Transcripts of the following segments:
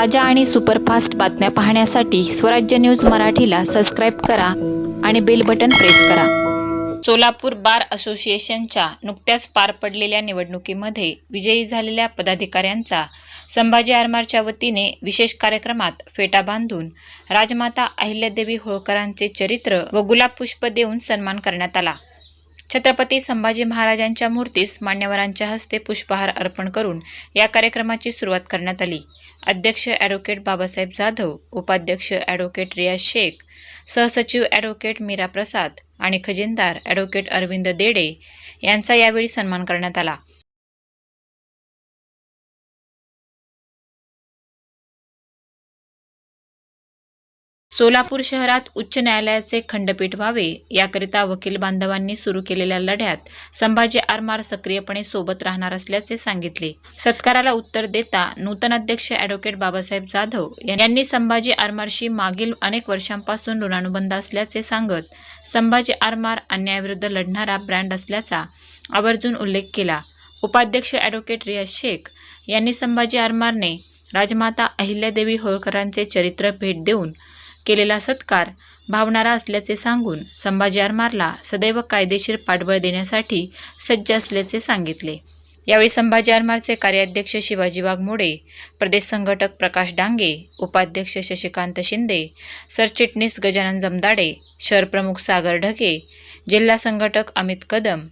ताज्या आणि सुपरफास्ट बातम्या पाहण्यासाठी स्वराज्य न्यूज मराठीला सबस्क्राईब करा आणि बेल बटन प्रेस करा. सोलापूर बार असोसिएशनच्या नुकत्याच पार पडलेल्या निवडणुकीमध्ये विजयी झालेल्या पदाधिकाऱ्यांचा संभाजी आरमारच्या वतीने विशेष कार्यक्रमात फेटा बांधून राजमाता अहिल्यादेवी होळकरांचे चरित्र व गुलाब पुष्प देऊन सन्मान करण्यात आला. छत्रपती संभाजी महाराजांच्या मूर्तीस मान्यवरांच्या हस्ते पुष्पहार अर्पण करून या कार्यक्रमाची सुरुवात करण्यात आली. अध्यक्ष ॲडव्होकेट बाबासाहेब जाधव उपाध्यक्ष ॲडव्होकेट रियाज शेख सहसचिव ॲडव्होकेट मीरा प्रसाद आणि खजिनदार ॲडव्होकेट अरविंद देडे यांचा यावेळी सन्मान करण्यात आला. सोलापूर शहरात उच्च न्यायालयाचे खंडपीठ व्हावे. याकरिता वकील बांधवांनी सुरू केलेल्या लढ्यात संभाजी आरमार सक्रियपणे सोबत राहणार असल्याचे सांगितले. सत्काराला उत्तर देता नूतन अध्यक्ष अॅडव्होकेट बाबासाहेब जाधव यांनी संभाजी आरमारशी मागील अनेक वर्षांपासून ऋणानुबंध असल्याचे सांगत संभाजी आरमार अन्यायाविरुद्ध लढणारा ब्रँड असल्याचा आवर्जून उल्लेख केला. उपाध्यक्ष ॲडव्होकेट रियाज शेख यांनी संभाजी आरमारने राजमाता अहिल्यादेवी होळकरांचे चरित्र भेट देऊन केलेला सत्कार भावणारा असल्याचे सांगून संभाजी आरमारला सदैव कायदेशीर पाठबळ देण्यासाठी सज्ज असल्याचे सांगितले. यावेळी संभाजी आरमारचे कार्याध्यक्ष शिवाजी वाघमोडे प्रदेश संघटक प्रकाश डांगे उपाध्यक्ष शशिकांत शिंदे सरचिटणीस गजानन जमदाडे शहर प्रमुख सागर ढगे जिल्हा संघटक अमित कदम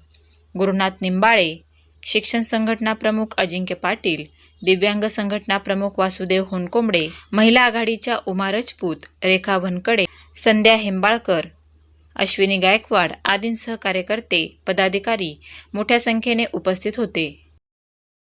गुरुनाथ निंबाळे शिक्षण संघटना प्रमुख अजिंक्य पाटील दिव्यांग संघटना प्रमुख वासुदेव होनकोंबडे महिला आघाडीच्या उमा रजपूत रेखा वनकडे संध्या हेंबाळकर अश्विनी गायकवाड आदींसह कार्यकर्ते पदाधिकारी मोठ्या संख्येने उपस्थित होते.